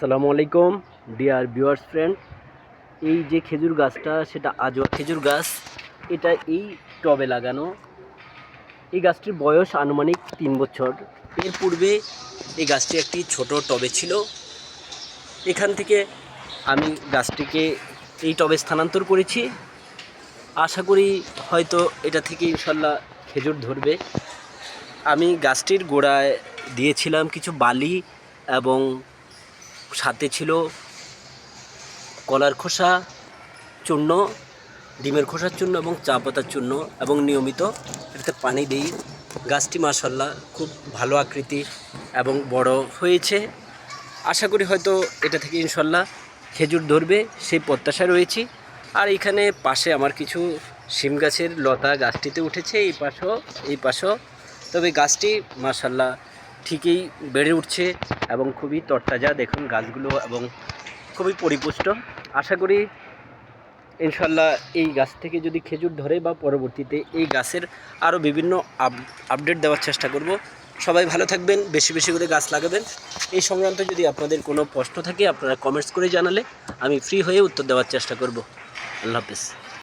আসসালামু আলাইকুম, dear viewers friend. এই যে খেজুর গাছটা, সেটা আজও খেজুর গাছ। এটা এই টবে লাগানো। এই গাছটির বয়স আনুমানিক তিন বছর। এর পূর্বে এই গাছটি একটি ছোট টবে ছিল। এখান থেকে আমি গাছটিকে এই টবে স্থানান্তর করেছি। আশা করি হয়তো এটা থেকে ইনশাল্লাহ খেজুর ধরবে। আমি গাছটির গোড়ায় দিয়েছিলাম কিছু বালি এবং সাথে ছিল কলার খোসা চূর্ণ, ডিমের খোসার চূর্ণ এবং চা পাতার চূর্ণ এবং নিয়মিত এটাতে পানি দিই। গাছটি মাসাল্লাহ খুব ভালো আকৃতি এবং বড় হয়েছে। আশা করি হয়তো এটা থেকে ইনশাল্লাহ খেজুর ধরবে, সেই প্রত্যাশা রয়েছি। আর এখানে পাশে আমার কিছু শিম গাছের লতা গাছটিতে উঠেছে, এই পাশেও এই পাশেও। তবে গাছটি মাসাল্লাহ ঠিকই বেড়ে উঠছে এবং খুবই তরতাজা। দেখুন গাছগুলো এবং খুবই পরিপুষ্ট। আশা করি ইনশাল্লাহ এই গাছ থেকে যদি খেজুর ধরে বা পরবর্তীতে এই গাছের আরও বিভিন্ন আপ- আপডেট দেওয়ার চেষ্টা করব। সবাই ভালো থাকবেন, বেশি বেশি করে গাছ লাগাবেন। এই সংক্রান্ত যদি আপনাদের কোনো প্রশ্ন থাকে, আপনারা কমেন্টস করে জানালে আমি ফ্রি হয়ে উত্তর দেওয়ার চেষ্টা করব। আল্লাহ হাফেজ।